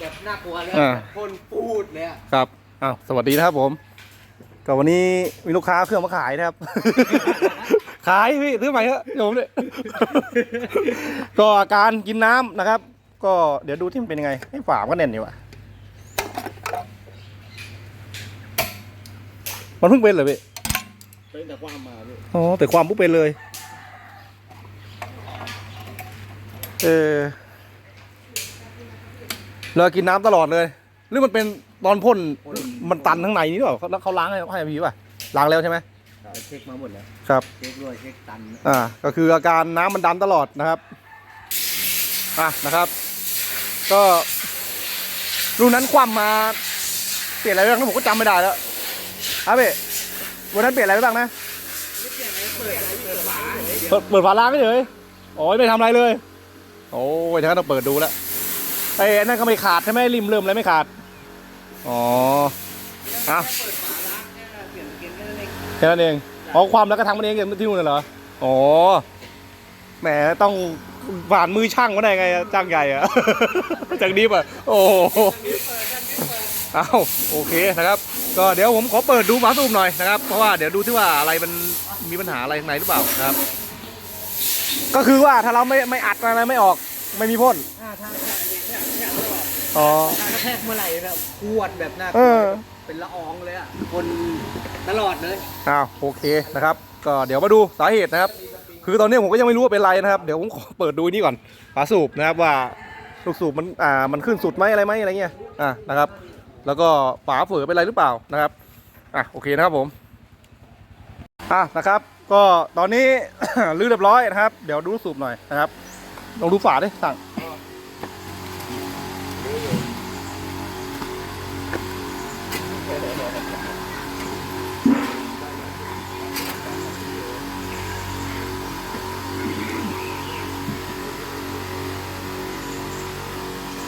แบบน่ากลัวเลยอ่า คนพูดเลยอะครับอ้าวสวัสดีนะครับผมก็วันนี้มีลูกค้าเอาเครื่องมาขายนะครับ ขายพี่ซื้อใหม่เถอะโยมเนี่ย ก็อาการกินน้ำนะครับ ก็เดี๋ยวดูที่มันเป็นยังไง ให้ฝามันก็แน่นอยู่อะมันเพิ่งเป็นเหรอพี่เป็นแต่ความมาพี่อ๋อแต่ความปุ๊บเป็นเลย เออ เรากินน้ำตลอดเลย หรือมันเป็นตอนพ่นมันตันข้างในนี่หรือเปล่าเขาแล้วเขาล้างให้ให้พี่ป่ะล้างแล้วใช่ไหมเช็คมาหมดแล้วครับเช็คด้วยเช็คตันอ่าก็คืออาการน้ำมันดันตลอดนะครับอะนะครับ ก็รุ่นนั้นคว่ำมาเปลี่ยนอะไรบ้างนะผมก็จำไม่ได้แล้วครับพี่วันนั้นเปลี่ยนอะไรไปบ้างนะเปิดเปิดฝาล้างเฉยโอ้ยไม่ทำอะไรเลย โอ้ยถ้าต้องเปิดดูแล้ว ไอ้นั่นก็ไม่ขาดใช่ไหมริมเริ่มอะไรไม่ขาด อ๋อเอาแค่นั้นเองอ๋อความแล้วก็ทำมันเองอย่างที่นู่นเหรอ อ๋อ แหมต้องผ่านมือช่างมาได้ไงอะช่างใหญ่อะจากนี้ป่ะ โอ้เอาโอเคนะครับ ก็เดี๋ยวผมขอเปิดดูฝาสูบหน่อยนะครับ เพราะว่าเดี๋ยวดูที่ว่าอะไรมันมีปัญหาอะไรข้างในหรือเปล่านะครับ ก็คือว่าถ้าเราไม่ไม่อัดอะไรไม่ออกไม่มีพ่น อดอ๋อถ้ากระแทกเมื่อไหร่แบบปวดแบบน่ากเอลัวอเป็นละอองเลยอะคนตลอดเลยอ้าวโอเคนะครับ ก็เดี๋ยวมาดูสาเหตุนะครับ คือตอนนี้ผมก็ยังไม่รู้ว่าเป็นไรนะครับ เดี๋ยวผมขอเปิดดูนี่ก่อนฝาสูบนะครับว่าลูกสูบมันอ่ามันขึ้นสุดไหมอะไรไหมอะไรเงี้ยอะนะครับ แล้วก็ฝาเฟือเป็นไรหรือเปล่านะครับอะโอเคนะครับผมอะนะครับ ก็ตอนนี้ ลื้อเรียบร้อยนะครับ เดี๋ยวดูลูกสูบหน่อยนะครับลองดูฝาดิสั่ง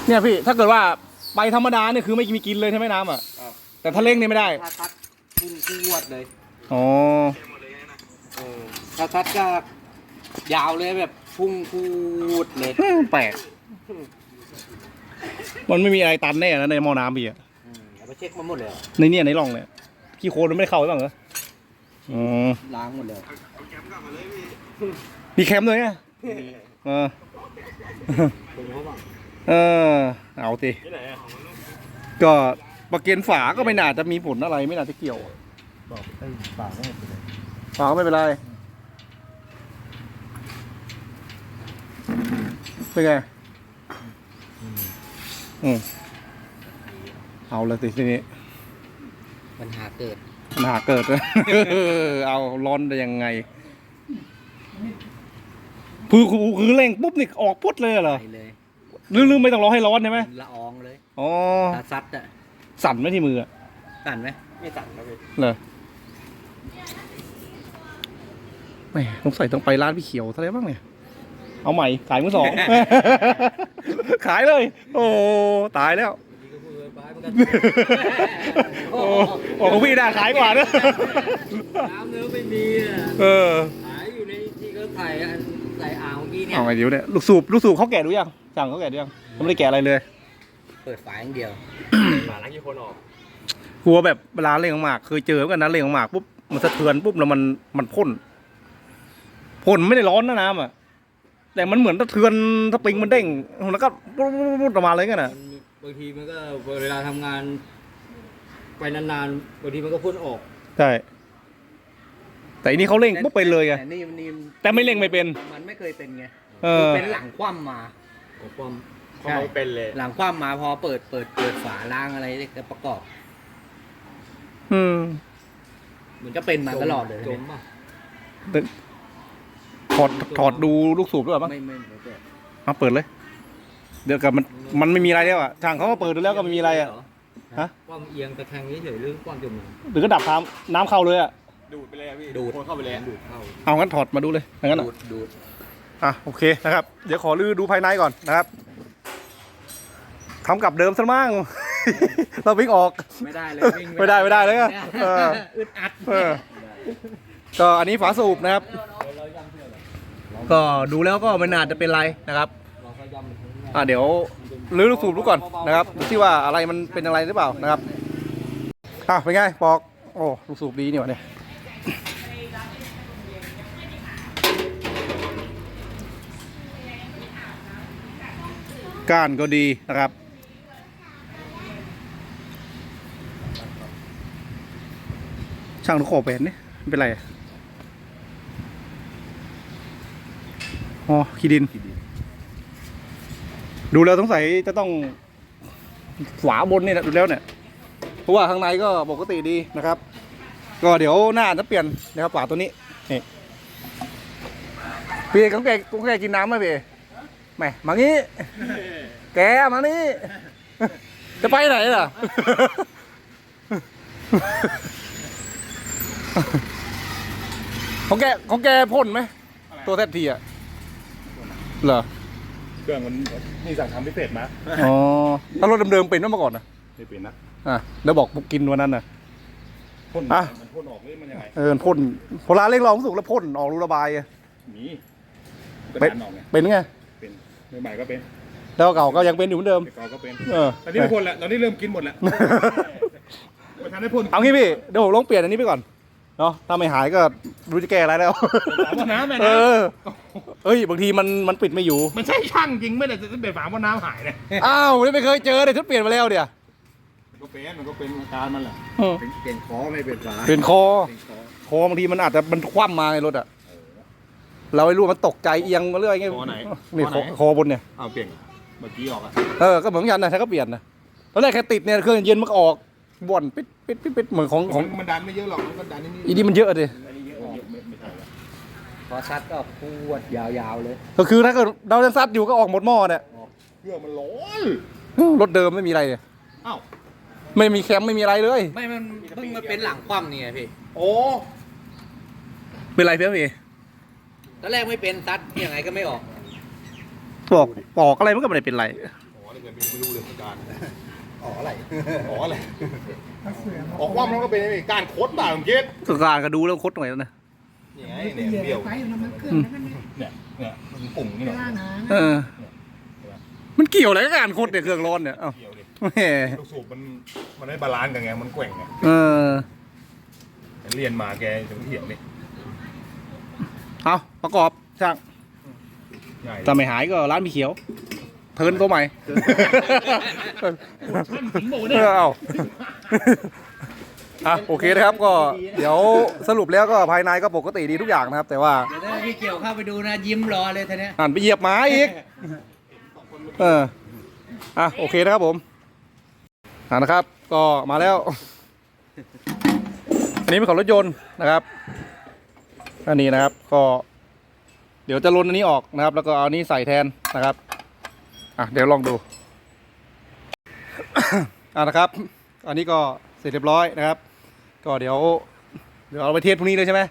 เนี่ยพี่ถ้าเกิดว่าไปธรรมดาเนี่ยคือไม่มีกินเลยใช่ไหมน้ำอะครับแต่ถ้าเร่งเนี่ยไม่ได้ถ้าทัดพุ่งปวดเลยอ๋อเออถ้าทัดก็ยาวเลยแบบพุ่งพูดเลยแปลกมันไม่มีอะไรตันแน่นะในหม้อน้ำพี่อะอืมเอาไปเช็คมาหมดเลยอะในเนี่ยในร่องเนี่ยขี้โคลนมันไม่ได้เข้าไปบ้างเหรออ๋อล้างหมดเลยมีแคมป์ด้วยไงเออเป็นเพราะว่า เออ เอาสิก็ประเก็นฝาก็ไม่น่าจะมีผลอะไรไม่น่าจะเกี่ยวบอกไอ้ปากไม่เป็นไรฝาก็ไม่เป็นไรเป็นไงอืมเอาเลยสิทีนี้ปัญหาเกิดปัญหาเกิด เอาร้อนได้ยังไงคือคือคือเร่งปุ๊บนี่ออกพุดเลยเหรอ ไปเลย หรือหรือไม่ต้องรอให้ร้อนใช่ไหมละอองเลยอ๋อถ้าซัดอะสั่นไหมที่มืออะสั่นไหมไม่สั่นครับพี่เลยแหมต้องใส่ต้องไปร้านพี่เขียวซะแล้วบ้างเนี่ยเอาใหม่ขายมือสอง ขายเลย โอ้ตายแล้วนี่ก็พูดไปมันก็โอ้โอ้ของพี่น่าขายกว่าเนอะน้ำเนื้อไม่มีอะเออขายอยู่ในที่เขาใส่อันใส่อ่างเมื่อกี้เนี่ยเอาไงดีวะเนี่ยลูกสูบลูกสูบเขาแก่ดูยัง สั่งเขาแก่ดูยังเขาไม่ได้แก่อะไรเลยเปิดฝาอย่างเดียวหมาล้างกี่คนออกกลัวแบบเวลาเล่งมากๆเคยเจอเหมือนกันนะเล่งมากๆปุ๊บมันสะเทือนปุ๊บแล้วมันมันพ่นพ่นไม่ได้ร้อนนะน้ำอะแต่มันเหมือนสะเทือนสปริงมันเด้งแล้วก็ปุ๊บปุ๊บปุ๊บออกมาเลยกันอะมันบางทีมันก็เวลาทำงาน ไปนานๆบางทีมันก็พ่นออกใช่แต่อันนี้เขาเร่งปุ๊บไปเลยไงแต่นี่นี่แต่ไม่เร่งไม่เป็น มันไม่เคยเป็นไงเออเป็นหลังคว่ำมา ออกความใช่ความไม่เป็นเลยหลังคว่ำมาพอเปิดเปิดเปิดฝาล้างอะไรก็ประกอบ อืมมันก็เป็นมาตลอดเลยจมป่ะถอดถอดดูลูกสูบด้วยป่ะไม่ไม่ไม่เปิดมาเปิดเลย เดี๋ยวกับมันมันไม่มีอะไรแล้วอะช่างเขาก็เปิดดูแล้วก็ไม่มีอะไรอะฮะความเอียงตะแคงเฉยๆหรือความจมน้หรือก็ดับน้ำน้ำเข้าเลยอะำดูดไปเลยพี่ดูดคนเข้าไปเลยดูดเข้าเอางั้นถอดมาดูเลยอย่างนั้นอะดูดดูด อะโอเคนะครับ เดี๋ยวขอลือดูภายในก่อนนะครับทำกับเดิมซะมั่ง เราวิ่งออก ไม่ได้เลยวิ่งไม่ได้ไม่ได้เลยอะเออ อึดอัดเออก็อันนี้ฝาสูบนะครับ ก็ดูแล้วก็ไม่น่าจะเป็นไรนะครับเราก็ย่ำไปข้างหน้าอะเดี๋ยวมันหรือลูกสูบดูก่อนนะครับดูที่ว่าอะไรมันเป็นอะไรหรือเปล่านะครับอะเป็นไงปอกโอ้ลูกสูบดีนี่หว่าเนี่ย ก้านก็ดีนะครับ ช่างทุกโขเป็นนี่ไม่เป็นไรอ๋อขี้ดิน ดูแล้วสงสัยจะต้องฝาบนนี่นะดูแล้วเนี่ย เพราะว่าข้างในก็ปกติดีนะครับ ก็เดี๋ยวหน้าจะเปลี่ยนนะครับฝาตัวนี้นี่พี่ของแกของแกกินน้ำไหมพี่ แหมมางี้ แกมานี่ จะไปไหนล่ะ ของแกของแกพ่นไหม ตัวแททีอะเหรอ เครื่องมันนี่สั่งทำพิเศษมาอ๋อถ้ารถเดิมๆเป็นมาก่อนนะไม่เป็นนะอะ แล้วบอกกินวันนั้นนะพ่นอะ มันพ่นออกนี่มันยังไงเออพ่นโพลาเร่งรองสุกแล้วพ่นออกรูระบายอะมีเป็นเป็นอันออกไงเป็นไงเป็น ใหม่ๆก็เป็นแล้วเก่าก็ยังเป็นอยู่เหมือนเดิมเก่าก็เป็นเออ ตอนนี้ไม่พ่นแล้วตอนนี้เริ่มกินหมดแล้วไม่ทันได้พ่นเอางี้พี่เดี๋ยวผมลองเปลี่ยนอันนี้ไปก่อนเนาะถ้าไม่หายก็รู้จะแก้อะไรแล้ว ฝาหม้อน้ำแม่เอนะอเอ้ยบางทีมันมันปิดไม่อยู่ มันใช่ช่างจริงไม่ได้จะเป็นฝาหม้อน้ำหายเนี่ยอ้าวไม่เคยเจอเลยชุดเปลี่ยนมาแล้วเดี๋ยวมันก็เป็นมันก็เป็นอาการมันแหละเออเป็นเปลี่ยนคอไม่เป็นฝาเป็นคอ เป็นคอคอบางทีมันอาจจะมันคว่ำมาในรถอะ เราไม่รู้มันตกใจเอียงมาเรื่อยไงคอไหนนี่คอคอบนเนี่ยเอาเปลี่ยนเมื่อกี้ออกอะเออก็เหมือนกันนะถ้าก็เปลี่ยนนะตอนแรกแค่ติดเนี่ยเครื่องเย็นมันก็ออกบ่อนปิดปิดปิดปิดเหมือนของของมันดันไม่เยอะหรอกมันก็ดันนิดอีนี่มันเยอะดิอันนี้เยอะออกไม่ไม่ใช่ละพอซัดก็พวดยาวๆเลย ก็คือถ้าเกิดเราจะซัดอยู่ก็ออกหมดหม้อเนี่ยเครื่องมันร้อนรถเดิมไม่มีอะไรเนี่ยอ้าวไม่มีแคมไม่มีอะไรเลย ไม่มันเพิ่งมาเป็นหลังคว่ำนี่ไงพี่โอ้เป็นไรเพี่พี่ ตอนแรกไม่เป็นซัดยังไงก็ไม่ออกบอกบอกอะไรมันก็ไม่ได้เป็นไรอ๋อนี่เกิดไม่รู้เรื่องของการอ๋ออะไรอ๋ออะไรออกว่ามันก็เป็นไอ้การโคตรต่างเกตสการก็ดูแล้วคดหน่อยแล้วนะนี่ไงเนี่ยเบี้ยวไปอยู่นะมันเครื่องนั้นเนี่ยเนี่ยเนี่ยมันปุ่มนี่เนาะล่างหางเออมันเกี่ยวอะไรกับการคดเนี่ยเครื่องร้อนเนี่ยเอ้าเกี่ยวดิแหมลูกสูบมันมันไม่บาลานซ์กันไงมันแกว่งไงเออเรียนมาแกถึงเถียงนี่ เอาประกอบช่างใหญ่ถ้าไม่หายก็ร้านมีเขียว เทิร์นตัวใหม่เออเอาอะโอเคนะครับก็เดี๋ยวสรุปแล้วก็ภายในก็ปกติดีทุกอย่างนะครับ แต่ว่าเดี๋ยวถ้าพี่เกี่ยวเข้าไปดูนะยิ้มรอเลยท่านี้ยหันไปเหยียบหมาอีกเอออะโอเคนะครับผมอ่านะครับ ก็มาแล้ว อันนี้เป็นของรถยนต์นะครับ อันนี้นะครับก็ เดี๋ยวจะลนอันนี้ออกนะครับ แล้วก็เอาอันนี้ใส่แทนนะครับอะเดี๋ยวลองดูอ่านะครับ อันนี้ก็เสร็จเรียบร้อยนะครับ ก็เดี๋ยว เดี๋ยวเอาไปเทสพรุ่งนี้เลยใช่ไหม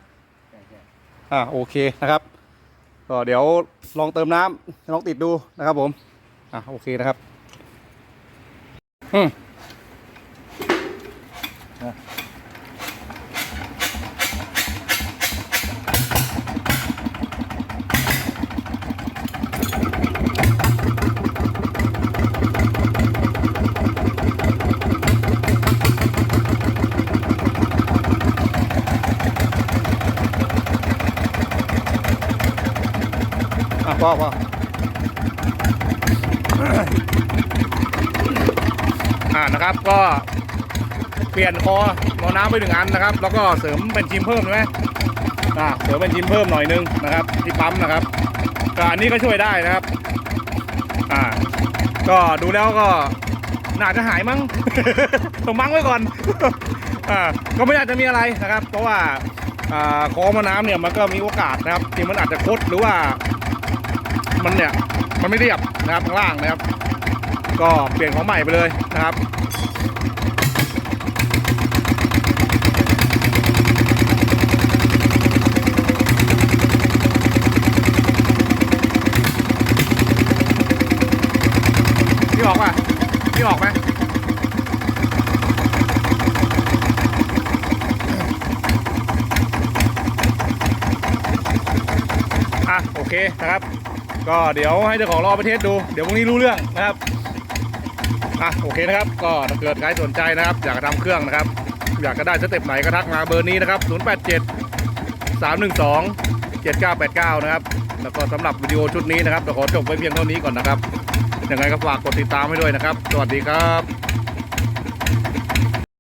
อ่าโอเคนะครับ ก็เดี๋ยวลองเติมน้ำให้ลองติดดูนะครับผมอะโอเคนะครับ อืม พ่อพ่ออ่านะครับก็เปลี่ยนคอมอน้ำไปหนึ่งอันนะครับ แล้วก็เสริมเป็นชิมเพิ่มใช่ไหมอ่าเสริมเป็นชิมเพิ่มหน่อยนึงนะครับ ที่ปั๊มนะครับก็อันนี้ก็ช่วยได้นะครับ อ่า ก็ดูแล้วก็น่าจะหายมั้งต้องมั้งไว้ก่อนอ่าก็ไม่น่าจะมีอะไรนะครับ เพราะว่าอ่าคอมอน้ำเนี่ยมันก็มีโอกาสนะครับที่มันอาจจะคดหรือว่า มันเนี่ยมันไม่เรียบนะครับข้างล่างนะครับ ก็เปลี่ยนของใหม่ไปเลยนะครับพี่ออกป่ะพี่ออกไหมอะโอเคนะครับ ก็เดี๋ยวให้เจ้าของรอไปเทศดู เดี๋ยวพรุ่งนี้รู้เรื่องนะครับอะโอเคนะครับ ก็ถ้าเกิดใครสนใจนะครับ อยากจะทำเครื่องนะครับ อยากจะได้สเต็ปไหนก็ทักมาเบอร์นี้นะครับ 087 312 7989 นะครับ แล้วก็สำหรับวิดีโอชุดนี้นะครับเราขอจบไว้เพียงเท่านี้ก่อนนะครับยังไงก็ฝากกดติดตามให้ด้วยนะครับ สวัสดีครับ